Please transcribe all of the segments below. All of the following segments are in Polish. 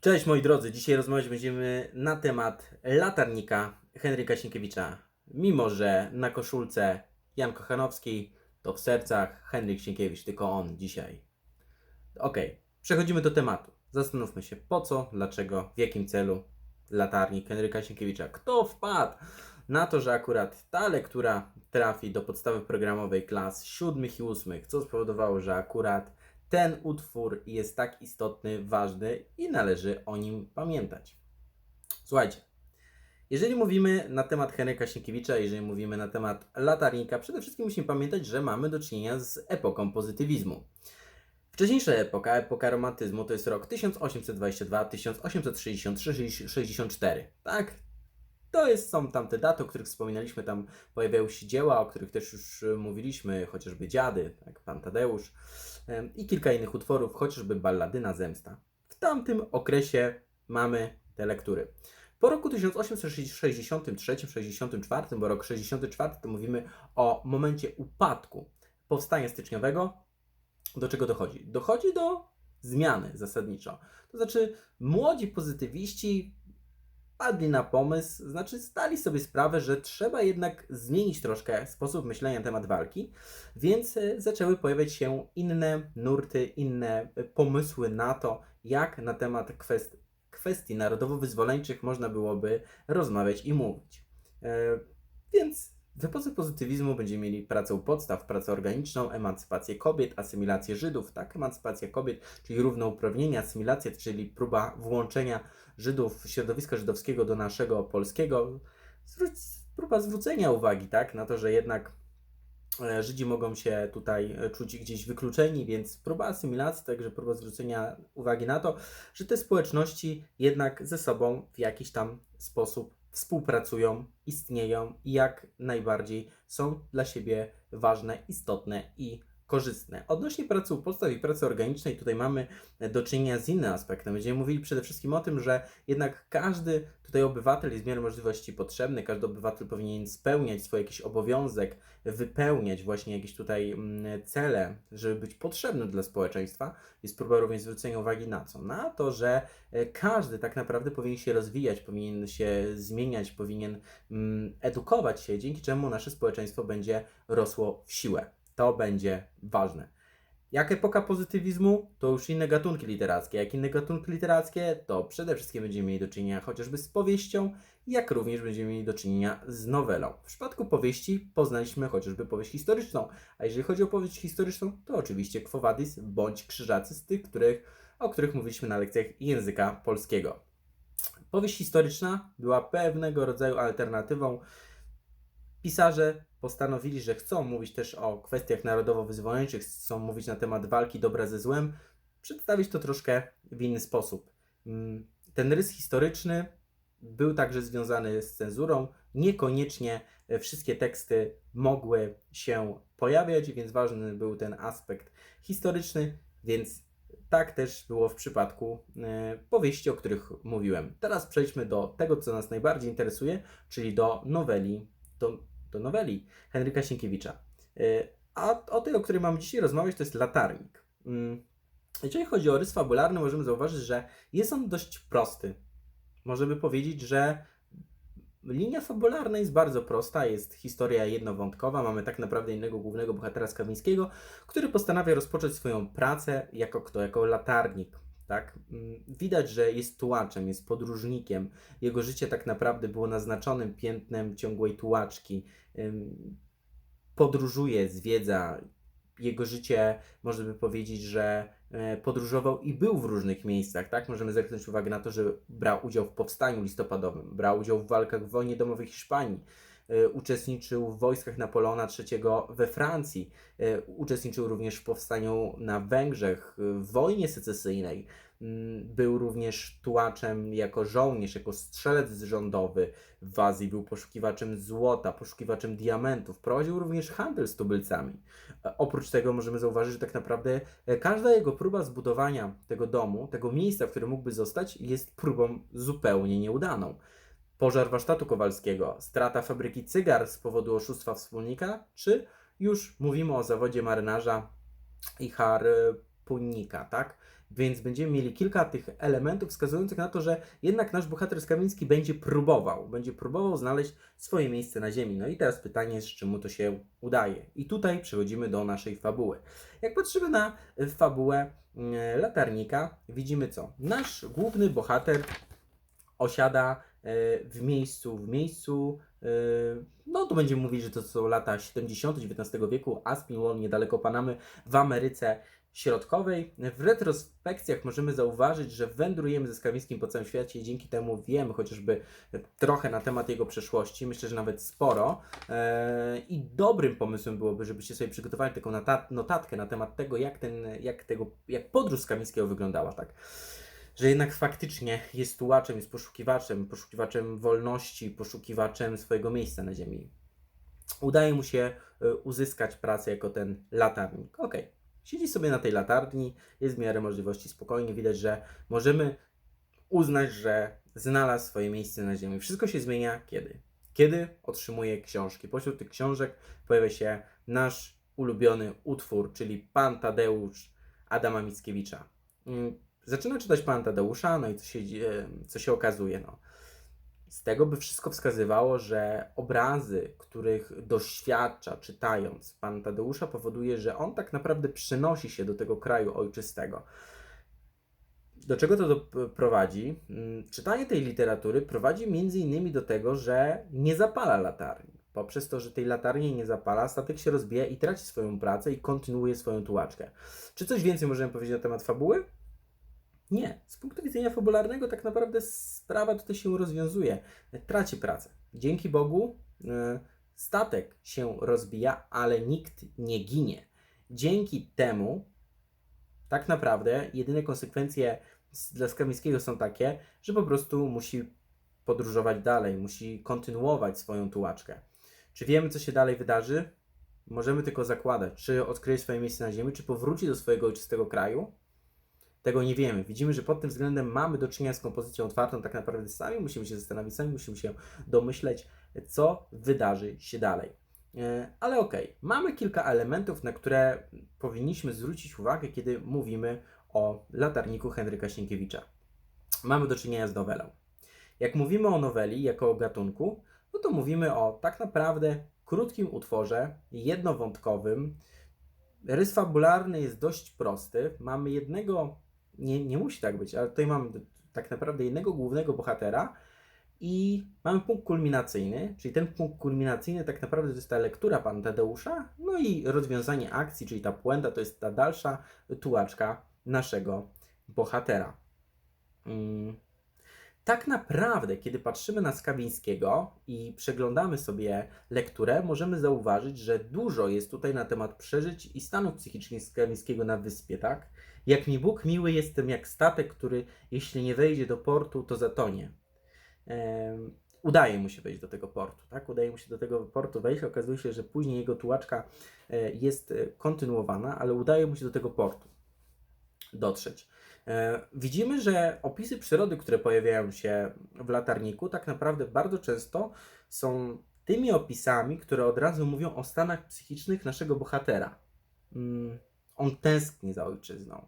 Cześć moi drodzy, dzisiaj rozmawiać będziemy na temat latarnika Henryka Sienkiewicza. Mimo, że na koszulce Jan Kochanowski, to w sercach Henryk Sienkiewicz, tylko on dzisiaj. Okej, przechodzimy do tematu. Zastanówmy się po co, dlaczego, w jakim celu latarnik Henryka Sienkiewicza. Kto wpadł na to, że akurat ta lektura trafi do podstawy programowej klas siódmych i ósmych, co spowodowało, że akurat ten utwór jest tak istotny, ważny i należy o nim pamiętać. Słuchajcie, jeżeli mówimy na temat Henryka Sienkiewicza, jeżeli mówimy na temat latarnika, przede wszystkim musimy pamiętać, że mamy do czynienia z epoką pozytywizmu. Wcześniejsza epoka, epoka romantyzmu, to jest rok 1822-1863-64. Tak? To jest, są tamte daty, o których wspominaliśmy, tam pojawiały się dzieła, o których też już e, mówiliśmy, chociażby Dziady, tak, Pan Tadeusz i kilka innych utworów, chociażby Balladyna Zemsta. W tamtym okresie mamy te lektury. Po roku 1863-64, bo rok 64 to mówimy o momencie upadku powstania styczniowego, do czego dochodzi? Dochodzi do zmiany zasadniczo. To znaczy, młodzi pozytywiści padli na pomysł, znaczy zdali sobie sprawę, że trzeba jednak zmienić troszkę sposób myślenia na temat walki, więc e, zaczęły pojawiać się inne nurty, inne e, pomysły na to, jak na temat kwest- kwestii narodowo-wyzwoleńczych można byłoby rozmawiać i mówić. E, Więc w epoce pozytywizmu będziemy mieli pracę u podstaw, pracę organiczną, emancypację kobiet, asymilację Żydów, tak, emancypacja kobiet, czyli równouprawnienie, asymilacja, czyli próba włączenia Żydów, środowiska żydowskiego do naszego polskiego, próba zwrócenia uwagi, tak, na to, że jednak e, Żydzi mogą się tutaj e, czuć gdzieś wykluczeni, więc próba asymilacji, także próba zwrócenia uwagi na to, że te społeczności jednak ze sobą w jakiś tam sposób współpracują, istnieją i jak najbardziej są dla siebie ważne, istotne i korzystne. Odnośnie pracy u podstaw i pracy organicznej, tutaj mamy do czynienia z innym aspektem. Będziemy mówili przede wszystkim o tym, że jednak każdy tutaj obywatel jest w miarę możliwości potrzebny, każdy obywatel powinien spełniać swój jakiś obowiązek, wypełniać właśnie jakieś tutaj mm, cele, żeby być potrzebnym dla społeczeństwa. Jest próba również zwrócenia uwagi na co? Na to, że e, każdy tak naprawdę powinien się rozwijać, powinien się zmieniać, powinien mm, edukować się, dzięki czemu nasze społeczeństwo będzie rosło w siłę. To będzie ważne. Jak epoka pozytywizmu, to już inne gatunki literackie. Jak inne gatunki literackie, to przede wszystkim będziemy mieli do czynienia chociażby z powieścią, jak również będziemy mieli do czynienia z nowelą. W przypadku powieści poznaliśmy chociażby powieść historyczną, a jeżeli chodzi o powieść historyczną, to oczywiście Quo Vadis bądź Krzyżacy z tych, których, o których mówiliśmy na lekcjach języka polskiego. Powieść historyczna była pewnego rodzaju alternatywą Pisarze postanowili, że chcą mówić też o kwestiach narodowo-wyzwoleńczych, chcą mówić na temat walki dobra ze złem, przedstawić to troszkę w inny sposób. Mm, Ten rys historyczny był także związany z cenzurą. Niekoniecznie e, wszystkie teksty mogły się pojawiać, więc ważny był ten aspekt historyczny, więc tak też było w przypadku e, powieści, o których mówiłem. Teraz przejdźmy do tego, co nas najbardziej interesuje, czyli do noweli do, do noweli Henryka Sienkiewicza. Y, A o tej, o której mamy dzisiaj rozmawiać, to jest latarnik. Mm, Jeżeli chodzi o rys fabularny, możemy zauważyć, że jest on dość prosty. Możemy powiedzieć, że linia fabularna jest bardzo prosta, jest historia jednowątkowa, mamy tak naprawdę innego głównego bohatera Skawińskiego, który postanawia rozpocząć swoją pracę jako kto? Jako latarnik. Tak? Mm, Widać, że jest tułaczem, jest podróżnikiem. Jego życie tak naprawdę było naznaczonym piętnem ciągłej tułaczki. Podróżuje, zwiedza. Jego życie, można by powiedzieć, że e, podróżował i był w różnych miejscach. Tak? Możemy zwrócić uwagę na to, że brał udział w powstaniu listopadowym, brał udział w walkach w wojnie domowej Hiszpanii, uczestniczył w wojskach Napoleona III we Francji, e, uczestniczył również w powstaniu na Węgrzech, e, w wojnie secesyjnej. Mm, Był również tułaczem jako żołnierz, jako strzelec rządowy w Azji, był poszukiwaczem złota, poszukiwaczem diamentów, prowadził również handel z tubylcami. E, Oprócz tego możemy zauważyć, że tak naprawdę e, każda jego próba zbudowania tego domu, tego miejsca, w którym mógłby zostać, jest próbą zupełnie nieudaną. Pożar warsztatu Kowalskiego, strata fabryki cygar z powodu oszustwa wspólnika, czy już mówimy o zawodzie marynarza i harpunika, tak? Więc będziemy mieli kilka tych elementów wskazujących na to, że jednak nasz bohater Skawiński będzie próbował, będzie próbował znaleźć swoje miejsce na ziemi. No i teraz pytanie jest, czy mu to się udaje. I tutaj przechodzimy do naszej fabuły. Jak patrzymy na fabułę y, latarnika, widzimy co? Nasz główny bohater osiada w miejscu, w miejscu, e, no to będziemy mówić, że to są lata 70. XIX wieku, Aspinwall, niedaleko Panamy, w Ameryce Środkowej. W retrospekcjach możemy zauważyć, że wędrujemy ze Skawińskim po całym świecie i dzięki temu wiemy chociażby trochę na temat jego przeszłości, myślę, że nawet sporo. E, I dobrym pomysłem byłoby, żebyście sobie przygotowali taką nota- notatkę na temat tego, jak, ten, jak, tego, jak podróż Skawińskiego wyglądała, tak że jednak faktycznie jest tułaczem, jest poszukiwaczem, poszukiwaczem wolności, poszukiwaczem swojego miejsca na ziemi. Udaje mu się y, uzyskać pracę jako ten latarnik. Ok, siedzi sobie na tej latarni, jest w miarę możliwości spokojnie, widać, że możemy uznać, że znalazł swoje miejsce na ziemi. Wszystko się zmienia kiedy? Kiedy otrzymuje książki. Pośród tych książek pojawia się nasz ulubiony utwór, czyli Pan Tadeusz Adama Mickiewicza. Zaczyna czytać Pana Tadeusza, no i co się, co się okazuje? No. Z tego by wszystko wskazywało, że obrazy, których doświadcza czytając Pan Tadeusza, powoduje, że on tak naprawdę przenosi się do tego kraju ojczystego. Do czego to prowadzi? Mm, Czytanie tej literatury prowadzi między innymi do tego, że nie zapala latarni. Poprzez to, że tej latarni nie zapala, statek się rozbija i traci swoją pracę i kontynuuje swoją tułaczkę. Czy coś więcej możemy powiedzieć na temat fabuły? Nie. Z punktu widzenia fabularnego tak naprawdę sprawa tutaj się rozwiązuje. Traci pracę. Dzięki Bogu e, statek się rozbija, ale nikt nie ginie. Dzięki temu tak naprawdę jedyne konsekwencje dla Skamińskiego są takie, że po prostu musi podróżować dalej, musi kontynuować swoją tułaczkę. Czy wiemy, co się dalej wydarzy? Możemy tylko zakładać, czy odkryje swoje miejsce na ziemi, czy powróci do swojego ojczystego kraju. Tego nie wiemy. Widzimy, że pod tym względem mamy do czynienia z kompozycją otwartą. Tak naprawdę sami musimy się zastanowić, sami musimy się domyśleć, co wydarzy się dalej. E, Ale okej, mamy kilka elementów, na które powinniśmy zwrócić uwagę, kiedy mówimy o latarniku Henryka Sienkiewicza. Mamy do czynienia z nowelą. Jak mówimy o noweli jako o gatunku, no to mówimy o tak naprawdę krótkim utworze, jednowątkowym. Rys fabularny jest dość prosty. Mamy jednego, nie, nie musi tak być, ale tutaj mamy tak naprawdę jednego głównego bohatera i mamy punkt kulminacyjny, czyli ten punkt kulminacyjny tak naprawdę to jest ta lektura Pana Tadeusza, no i rozwiązanie akcji, czyli ta puenta to jest ta dalsza tułaczka naszego bohatera. Mm. Tak naprawdę, kiedy patrzymy na Skawińskiego i przeglądamy sobie lekturę, możemy zauważyć, że dużo jest tutaj na temat przeżyć i stanów psychicznych Skawińskiego na wyspie, tak? Jak mi Bóg miły, jestem jak statek, który jeśli nie wejdzie do portu, to zatonie. Udaje mu się wejść do tego portu, tak? Udaje mu się do tego portu wejść. Okazuje się, że później jego tułaczka e, jest e, kontynuowana, ale udaje mu się do tego portu dotrzeć. E, Widzimy, że opisy przyrody, które pojawiają się w latarniku, tak naprawdę bardzo często są tymi opisami, które od razu mówią o stanach psychicznych naszego bohatera. Mm, On tęskni za ojczyzną,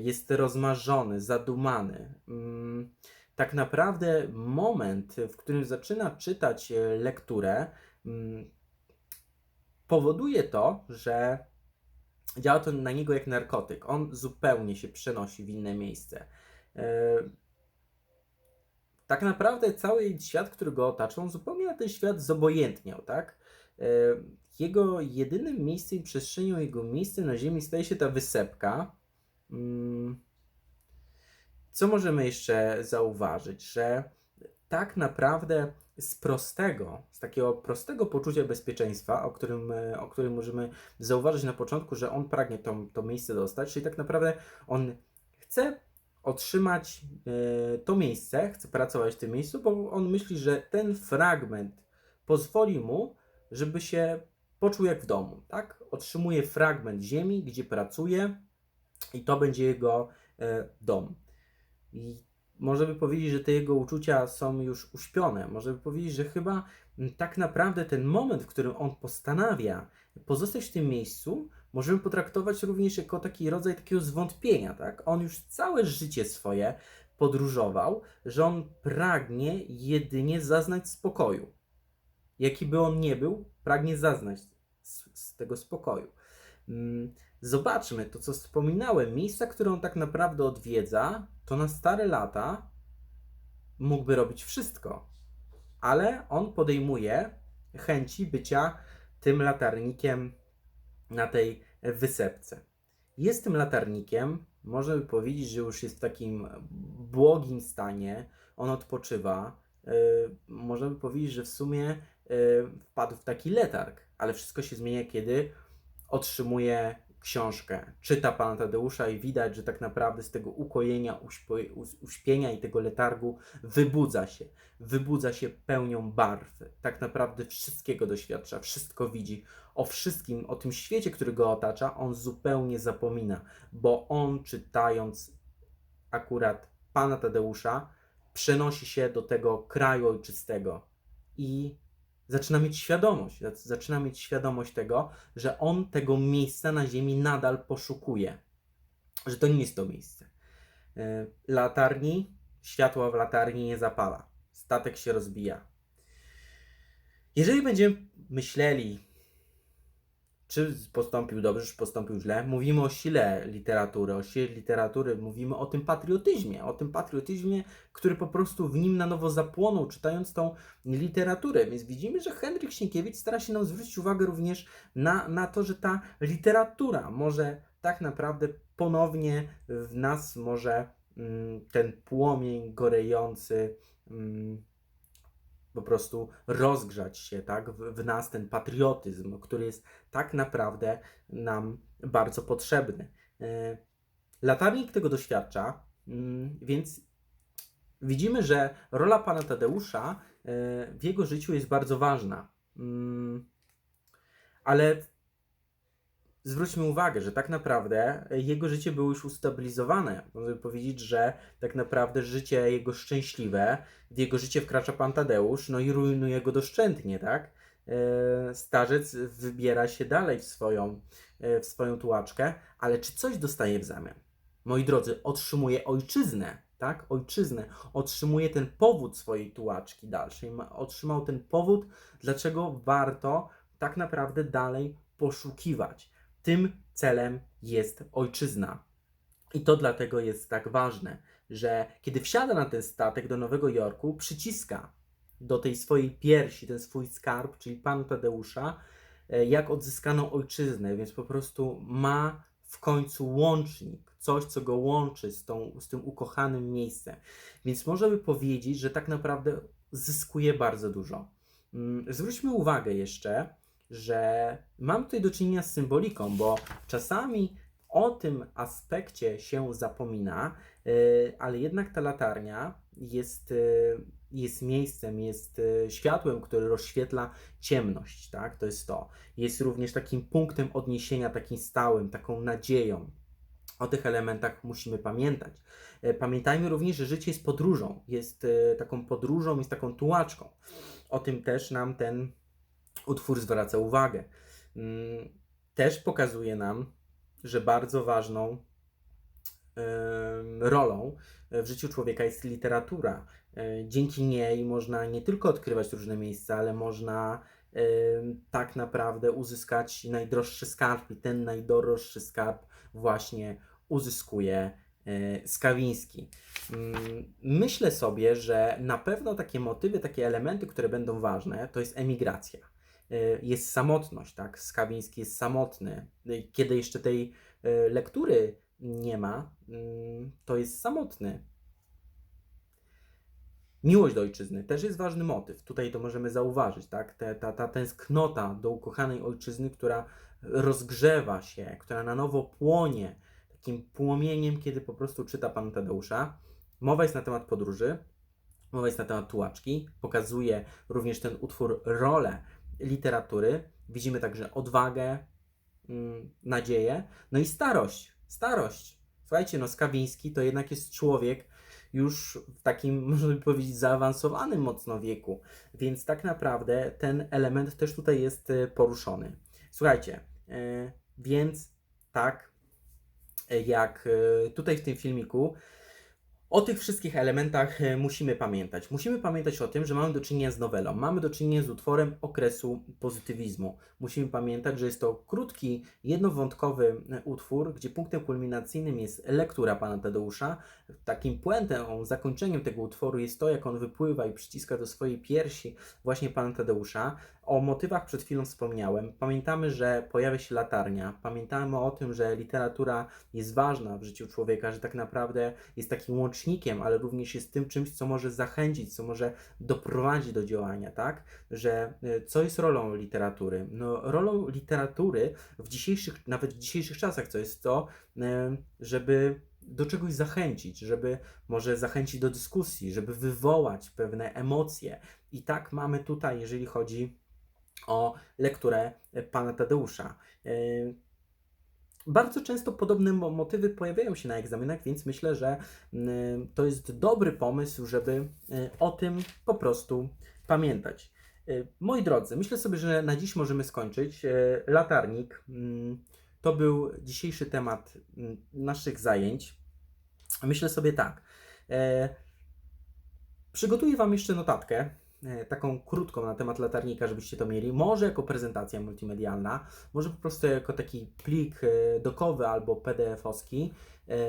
jest rozmarzony, zadumany. Mm, Tak naprawdę moment, w którym zaczyna czytać e, lekturę, mm, powoduje to, że działa to na niego jak narkotyk. On zupełnie się przenosi w inne miejsce. E, Tak naprawdę cały świat, który go otacza, on zupełnie na ten świat zobojętniał, tak? E, Jego jedynym miejscem i przestrzenią, jego miejscem na ziemi staje się ta wysepka. Mm, Co możemy jeszcze zauważyć? Że tak naprawdę z prostego, z takiego prostego poczucia bezpieczeństwa, o którym, e, o którym możemy zauważyć na początku, że on pragnie to, to miejsce dostać, czyli tak naprawdę on chce otrzymać e, to miejsce, chce pracować w tym miejscu, bo on myśli, że ten fragment pozwoli mu, żeby się poczuł jak w domu, tak? Otrzymuje fragment ziemi, gdzie pracuje i to będzie jego e, dom. I możemy powiedzieć, że te jego uczucia są już uśpione. Możemy powiedzieć, że chyba tak naprawdę ten moment, w którym on postanawia pozostać w tym miejscu, możemy potraktować również jako taki rodzaj takiego zwątpienia, tak? On już całe życie swoje podróżował, że on pragnie jedynie zaznać spokoju. Jaki by on nie był, pragnie zaznać z, z tego spokoju. Mm, Zobaczmy to, co wspominałem. Miejsca, które on tak naprawdę odwiedza, to na stare lata mógłby robić wszystko, ale on podejmuje chęci bycia tym latarnikiem na tej wysepce. Jest tym latarnikiem, można by powiedzieć, że już jest w takim błogim stanie, on odpoczywa. Yy, można by powiedzieć, że w sumie yy, wpadł w taki letarg, ale wszystko się zmienia, kiedy otrzymuje książkę, czyta pana Tadeusza i widać, że tak naprawdę z tego ukojenia, uśpienia i tego letargu wybudza się. Wybudza się pełnią barw. Tak naprawdę wszystkiego doświadcza, wszystko widzi. O wszystkim, o tym świecie, który go otacza, on zupełnie zapomina, bo on czytając akurat pana Tadeusza, przenosi się do tego kraju ojczystego i zaczyna mieć świadomość, zac- zaczyna mieć świadomość tego, że on tego miejsca na ziemi nadal poszukuje, że to nie jest to miejsce. E, Latarni, światła w latarni nie zapala, statek się rozbija. Jeżeli będziemy myśleli, czy postąpił dobrze, czy postąpił źle, mówimy o sile literatury, o sile literatury, mówimy o tym patriotyzmie, o tym patriotyzmie, który po prostu w nim na nowo zapłonął, czytając tą literaturę. Więc widzimy, że Henryk Sienkiewicz stara się nam zwrócić uwagę również na, na to, że ta literatura może tak naprawdę ponownie w nas może mm, ten płomień gorejący mm, po prostu rozgrzać się, tak, w, w nas ten patriotyzm, który jest tak naprawdę nam bardzo potrzebny. E, Latarnik tego doświadcza, mm, więc widzimy, że rola pana Tadeusza e, w jego życiu jest bardzo ważna. Mm, Ale zwróćmy uwagę, że tak naprawdę jego życie było już ustabilizowane. Można powiedzieć, że tak naprawdę życie jego szczęśliwe, w jego życie wkracza pan Tadeusz, no i rujnuje go doszczętnie, tak? E, Starzec wybiera się dalej w swoją, e, w swoją tułaczkę, ale czy coś dostaje w zamian? Moi drodzy, otrzymuje ojczyznę, tak? Ojczyznę. Otrzymuje ten powód swojej tułaczki dalszej. Ma- Otrzymał ten powód, dlaczego warto tak naprawdę dalej poszukiwać. Tym celem jest ojczyzna. I to dlatego jest tak ważne, że kiedy wsiada na ten statek do Nowego Jorku, przyciska do tej swojej piersi ten swój skarb, czyli Pan Tadeusza, e, jak odzyskaną ojczyznę, więc po prostu ma w końcu łącznik, coś, co go łączy z, tą, z tym ukochanym miejscem. Więc można by powiedzieć, że tak naprawdę zyskuje bardzo dużo. Mm, Zwróćmy uwagę jeszcze, że mam tutaj do czynienia z symboliką, bo czasami o tym aspekcie się zapomina, yy, ale jednak ta latarnia jest, yy, jest miejscem, jest yy, światłem, które rozświetla ciemność, tak? To jest to. Jest również takim punktem odniesienia, takim stałym, taką nadzieją. O tych elementach musimy pamiętać. Pamiętajmy również, że życie jest podróżą, jest taką podróżą, jest taką tułaczką. O tym też nam ten utwór zwraca uwagę. Mm, Też pokazuje nam, że bardzo ważną rolą w życiu człowieka jest literatura. E, Dzięki niej można nie tylko odkrywać różne miejsca, ale można tak naprawdę uzyskać najdroższy skarb i ten najdroższy skarb właśnie uzyskuje e, Skawiński. Mm, Myślę sobie, że na pewno takie motywy, takie elementy, które będą ważne, to jest emigracja. E, Jest samotność, tak? Skawiński jest samotny. E, Kiedy jeszcze tej e, lektury nie ma, mm, to jest samotny. Miłość do ojczyzny też jest ważny motyw. Tutaj to możemy zauważyć, tak? Ta, ta tęsknota do ukochanej ojczyzny, która rozgrzewa się, która na nowo płonie takim płomieniem, kiedy po prostu czyta Pan Tadeusza. Mowa jest na temat podróży, mowa jest na temat tułaczki, pokazuje również ten utwór rolę literatury. Widzimy także odwagę, mm, nadzieję, no i starość. Starość. Słuchajcie, no Skawiński to jednak jest człowiek już w takim, można by powiedzieć, zaawansowanym mocno wieku, więc tak naprawdę ten element też tutaj jest e, poruszony. Słuchajcie, e, Więc tak, e, jak tutaj w tym filmiku, o tych wszystkich elementach e, musimy pamiętać. Musimy pamiętać o tym, że mamy do czynienia z nowelą, mamy do czynienia z utworem okresu pozytywizmu. Musimy pamiętać, że jest to krótki, jednowątkowy e, utwór, gdzie punktem kulminacyjnym jest lektura pana Tadeusza. Takim puentą, zakończeniem tego utworu jest to, jak on wypływa i przyciska do swojej piersi właśnie pana Tadeusza. O motywach przed chwilą wspomniałem. Pamiętamy, że pojawia się latarnia. Pamiętamy o tym, że literatura jest ważna w życiu człowieka, że tak naprawdę jest takim łącznikiem, ale również jest tym czymś, co może zachęcić, co może doprowadzić do działania, tak? Że y, co jest rolą literatury? No, rolą literatury w dzisiejszych, nawet w dzisiejszych czasach, co jest to, y, żeby do czegoś zachęcić, żeby może zachęcić do dyskusji, żeby wywołać pewne emocje. I tak mamy tutaj, jeżeli chodzi o lekturę pana Tadeusza. E, Bardzo często podobne mo- motywy pojawiają się na egzaminach, więc myślę, że to jest dobry pomysł, żeby e, o tym po prostu pamiętać. E, Moi drodzy, myślę sobie, że na dziś możemy skończyć. Latarnik to był dzisiejszy temat naszych zajęć. Myślę sobie tak. Przygotuję Wam jeszcze notatkę taką krótką na temat latarnika, żebyście to mieli. Może jako prezentacja multimedialna, może po prostu jako taki plik e, dokowy albo PDF-owski. E,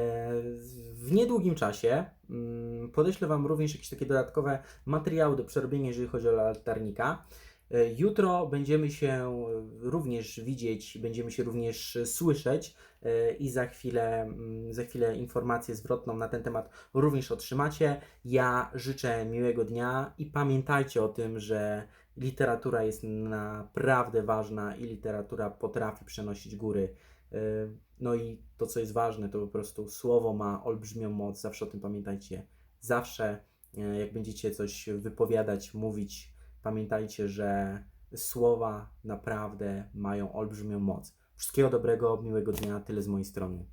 W niedługim czasie mm, podeślę Wam również jakieś takie dodatkowe materiały do przerobienia, jeżeli chodzi o latarnika. E, Jutro będziemy się również widzieć, będziemy się również słyszeć e, i za chwilę, mm, za chwilę informację zwrotną na ten temat również otrzymacie. Ja życzę miłego dnia i pamiętajcie o tym, że literatura jest naprawdę ważna i literatura potrafi przenosić góry. Yy, No i to, co jest ważne, to po prostu słowo ma olbrzymią moc. Zawsze o tym pamiętajcie. Zawsze, yy, jak będziecie coś wypowiadać, mówić, pamiętajcie, że słowa naprawdę mają olbrzymią moc. Wszystkiego dobrego, miłego dnia. Tyle z mojej strony.